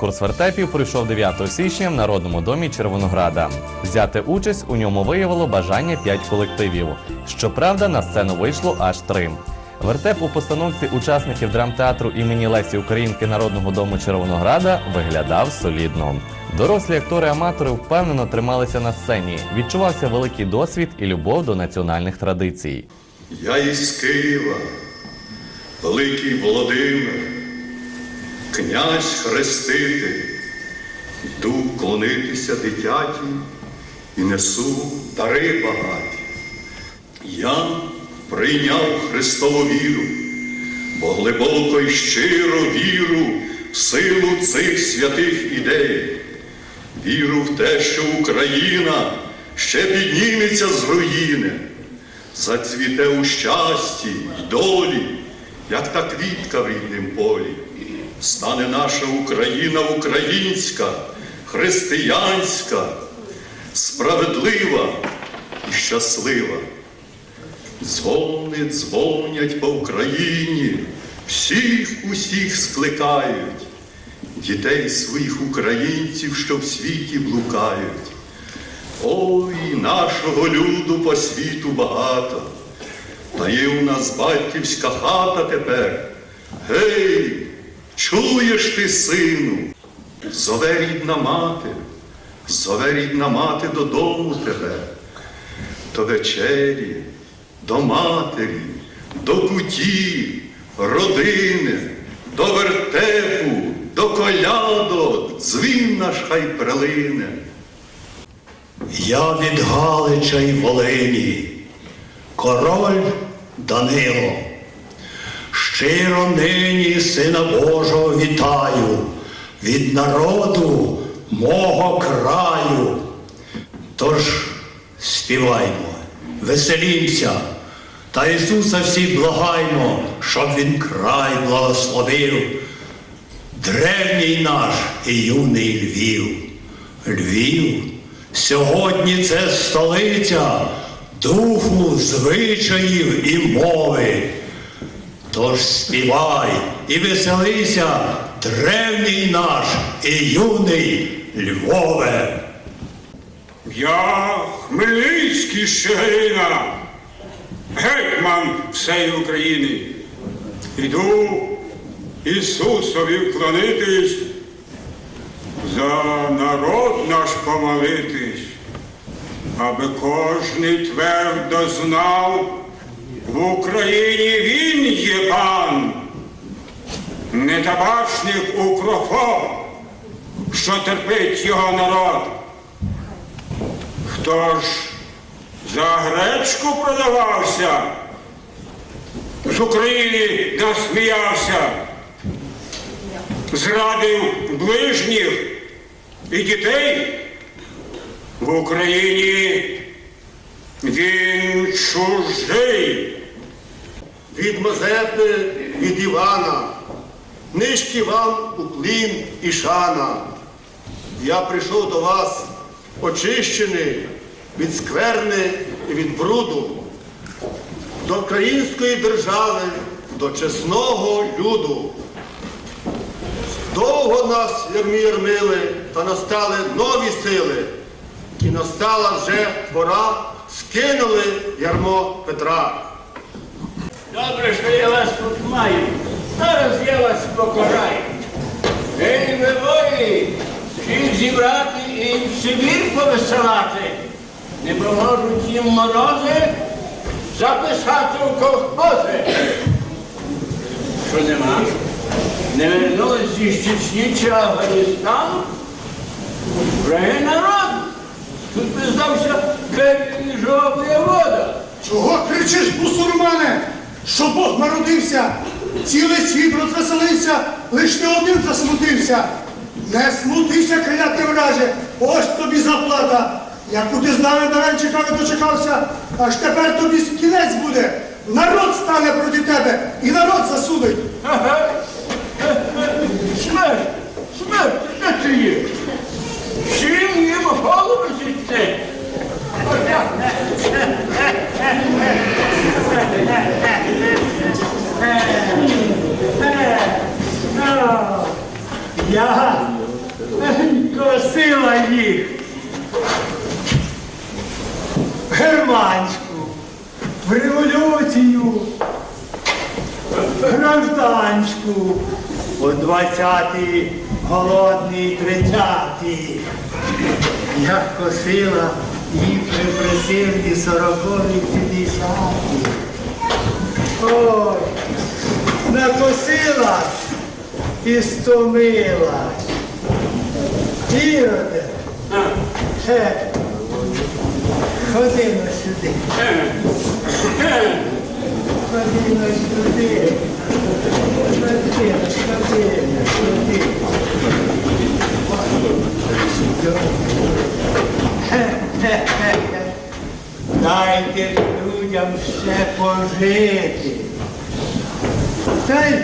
Конкурс вертепів пройшов 9 січня в Народному домі Червонограда. Взяти участь у ньому виявило бажання 5 колективів. Щоправда, на сцену вийшло аж три. Вертеп у постановці учасників драмтеатру імені Лесі Українки Народного дому Червонограда виглядав солідно. Дорослі актори-аматори впевнено трималися на сцені. Відчувався великий досвід і любов до національних традицій. Я із Києва, великий Володимир, князь хреститель, йду клонитися дитяті і несу дари багаті. Я прийняв Христову віру, бо глибоко й щиро віру в силу цих святих ідей. Віру в те, що Україна ще підніметься з руїни, зацвіте у щасті й долі, як та квітка в ріднім полі. Стане наша Україна українська, християнська, справедлива і щаслива. Дзвони дзвонять по Україні, всіх усіх скликають, дітей своїх українців, що в світі блукають. Ой, нашого люду по світу багато, та є у нас батьківська хата тепер. Гей, чуєш ти, сину? Зове рідна мати, зове рідна мати додому тебе, до вечері, до матері, до куті, родини, до вертепу, до колядок, дзвін наш хай прилине. Я від Галича й Волині, король Данило. Щиро нині Сина Божого вітаю від народу мого краю. Тож співаймо, веселімся, та Ісуса всі благаймо, щоб Він край благословив. Древній наш і юний Львів. Львів, сьогодні це столиця духу, звичаїв і мови. Тож співай і веселися, древній наш і юний Львове. Я Хмельницький Щегрина, гетьман всеї України. Іду Ісусові вклонитись, за народ наш помолитись, аби кожний твердо знав, в Україні він є пан, не табачник укрофоб, що терпить його народ. Хто ж за гречку продавався, з України насміявся, зрадив ближніх і дітей в Україні він чужий. Від Мазепи, від Івана, нишки вам уклін і шана. Я прийшов до вас очищений від скверни і від бруду, до української держави, до чесного люду. Довго нас ярмили, та настали нові сили, і настала вже пора, скинули ярмо Петра. Добре, що я вас тут маю. Зараз я вас покараю. Ей, ви воїни, всіх зібрати і в Сибір повисилати. Не поможуть їм морози, записати в колхози. Що нема? Не вернулись зі Чечні чи Афганістану? Враги народ. Тут би здався кепіжова вода. Чого кричиш, бусурмане? Що Бог народився, цілий світ розвеселився, лиш не один засмутився. Не смутися, кляте враже, ось тобі заплата. Яку ти з нами дарем чекав дочекався, аж тепер тобі кінець буде. Народ стане проти тебе і народ засудить. Смерть, смерть, де ти є? Всім їм голову сісти. Я косила їх германську, в революцію, в гражданську, у 20-й голодний 30-й. Я косила їх репресивні сорокові п'ятдесяті. Ой, накосила і стомилась. Іроде, Е, ходи на сюди. Ходи на сюди. Ходи, ходи, ходи. Дайте людям ще пожити. Та й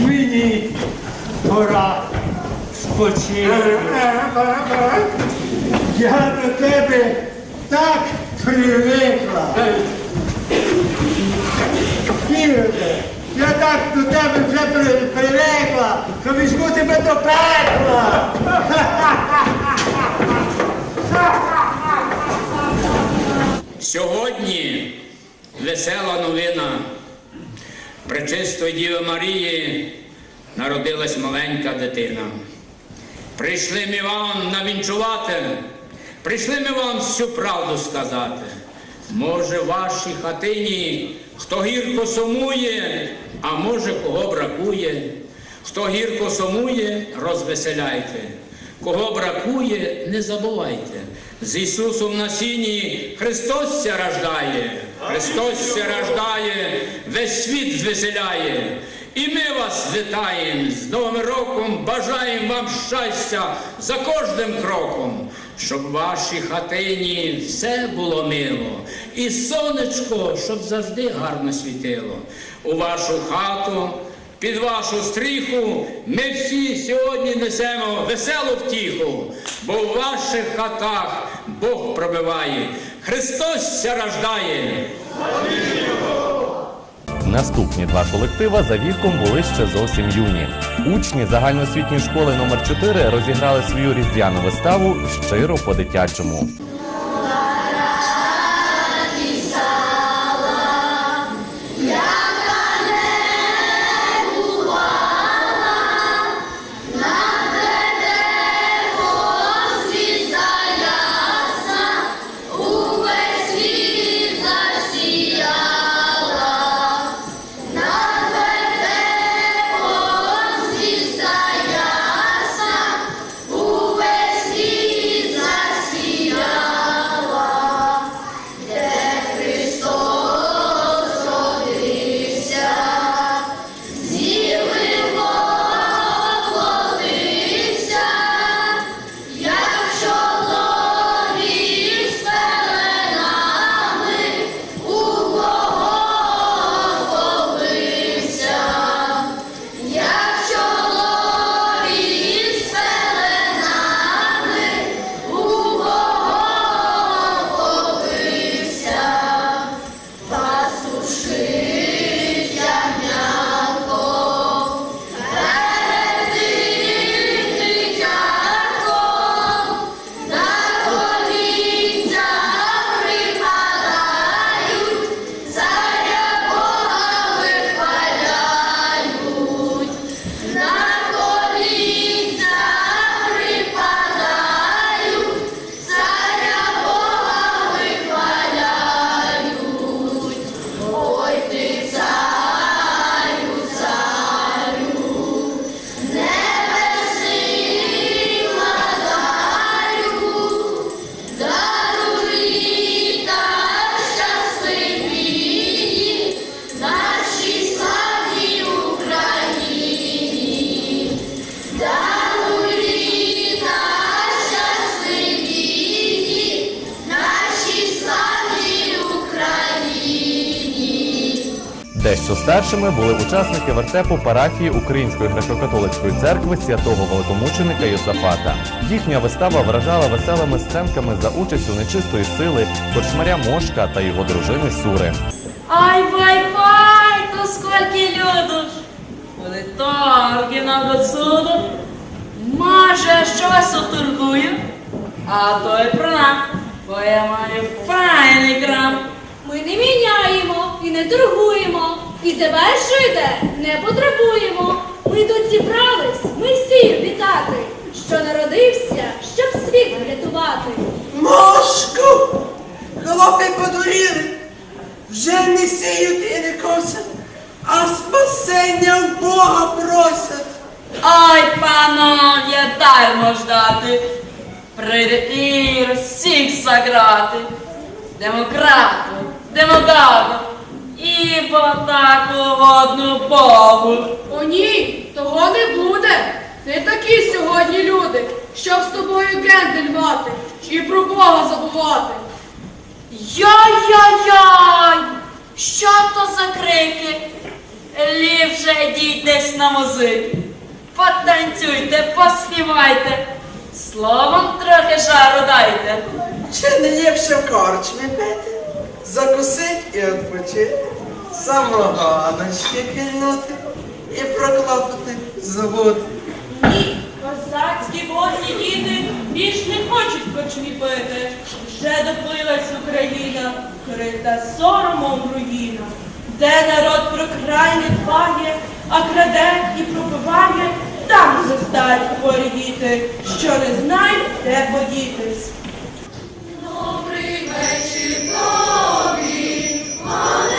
мені пора спочити. Я до тебе так привикла. Я так до тебе вже привикла, що візьму тебе до пекла. Сьогодні весела новина. Пречистої Діви Марії народилась маленька дитина. Прийшли ми вам навінчувати, прийшли ми вам всю правду сказати. Може, в вашій хатині хто гірко сумує, а може кого бракує. Хто гірко сумує, розвеселяйте. Кого бракує, не забувайте. З Ісусом на сіні Христос ся рождає, Христос ся рождає, весь світ звеселяє. І ми вас вітаємо з Новим роком, бажаємо вам щастя за кожним кроком, щоб в вашій хатині все було мило, і сонечко, щоб завжди гарно світило. У вашу хату під вашу стріху ми всі сьогодні несемо веселу втіху, бо в ваших хатах Бог пробиває, Христос ся рождає. Наступні два колектива за віком були ще зовсім юні. Учні загальноосвітньої школи номер 4 розіграли свою різдвяну виставу щиро по-дитячому. Дещо старшими були учасники вертепу парафії Української греко-католицької церкви святого великомученика Йосафата. Їхня вистава вражала веселими сценками за участю нечистої сили, корчмаря Мошка та його дружини Сури. Ай, вай, вай, то скільки люду ж. Коли торги нам до суду, може щось оторгую, а то й про нас, бо я маю файний крам. Ми не міняємо і не торгуємо, і тебе, йде, не потребуємо. Ми тут зібрались, ми всі вітати, що народився, щоб світ врятувати. Мошку! Хлопи подуріли, вже не сіють і не косять, а спасення в Бога просять. Ой, панов'я, дармо ждати. Прийде і всіх заграти. Демократу, демодану і по таку водну Богу. О ні, того не буде. Не такі сьогодні люди, щоб з тобою гендель мати і про Бога забувати. Яй-яй-яй! Що то за крики? Ліпше йдіть десь на музики. Потанцюйте, поспівайте. Словом трохи жару дайте. Чи не ліпше в корчмі пити, закусить і відпочити, самоганочки кинути і проклопати забути. Ні, козацькі божі діти більш не хочуть корчмі пити. Вже доплилась Україна, крита соромом руїна, де народ про край не дбає, а краде і пропиває, там зростають хворі діти, що не знають, де подітись. Hallelujah.